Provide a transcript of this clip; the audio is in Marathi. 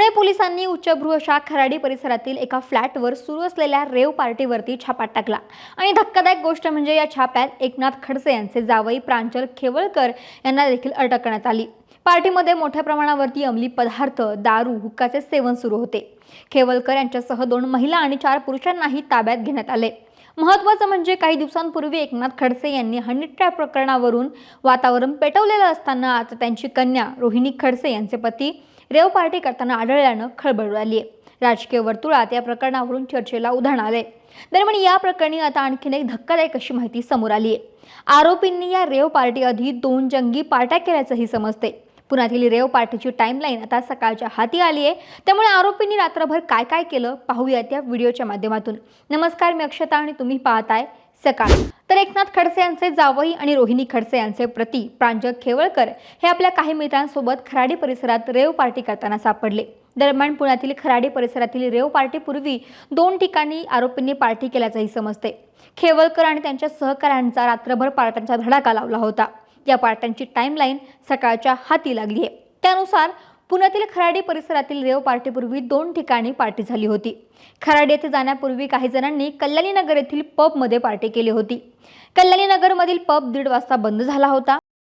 पुणे पोलिसांनी उच्चभ्रू खराडी परिसरातील एका फ्लॅटवर सुरू असलेल्या रेव पार्टीवरती छापा टाकला. आणि धक्कादायक गोष्ट म्हणजे या छाप्यात एकनाथ खडसे यांचे जावई प्रांजल खेवळकर यांना देखील अटक करण्यात आली. पार्टीमध्ये मोठ्या प्रमाणावरती अंमली पदार्थ दारू हुक्काचे सेवन सुरू होते. खेवलकर यांच्यासह दोन महिला आणि चार पुरुषांनाही ताब्यात घेण्यात आले. महत्त्वाचं म्हणजे काही दिवसांपूर्वी एकनाथ खडसे यांनी हनी ट्रॅप प्रकरणावरून वातावरण पेटवलेलं असताना आता त्यांची कन्या रोहिणी खडसे यांचे पती रेव पार्टी करताना आढळल्यानं खळबळ उडाली आहे. राजकीय वर्तुळात या प्रकरणावरून चर्चेला उधाण आले दरम्यान या प्रकरणी आता आणखीन एक धक्कादायक अशी माहिती समोर आली आहे. आरोपींनी या रेव पार्टी आधी दोन जंगी पार्ट्या केल्याचंही समजते पुण्यातील रेव पार्टीची टाईमलाईन आता सकाळच्या हाती आली आहे. त्यामुळे आरोपींनी रात्रभर काय काय केलं पाहूया त्या व्हिडिओच्या माध्यमातून. नमस्कार मी अक्षता आणि तुम्ही पाहताय सकाळ. तर एकनाथ खडसे यांचे जावई आणि रोहिणी खडसे यांचे प्रती प्रांजक खेवळकर हे आपल्या काही मित्रांसोबत खराडी परिसरात रेव पार्टी करताना सापडले. दरम्यान पुण्यातील खराडी परिसरातील रेव पार्टीपूर्वी दोन ठिकाणी आरोपींनी पार्टी केल्याचंही समजते खेवळकर आणि त्यांच्या सहकाऱ्यांचा रात्रभर पार्ट्यांचा धडाका लावला होता. या पार्ट्यांची टाईमलाईन सकाळच्या हाती लागली आहे. त्यानुसार पुण्यातील खराडी परिसरातील रेव पार्टीपूर्वी दोन ठिकाणी पार्टी झाली होती. खराडी येथे जाण्यापूर्वी काही जणांनी कल्याणीनगर येथील पबमध्ये पार्टी केली होती. कल्याणीनगरमधील पब दीड वाजता बंद झाला होता.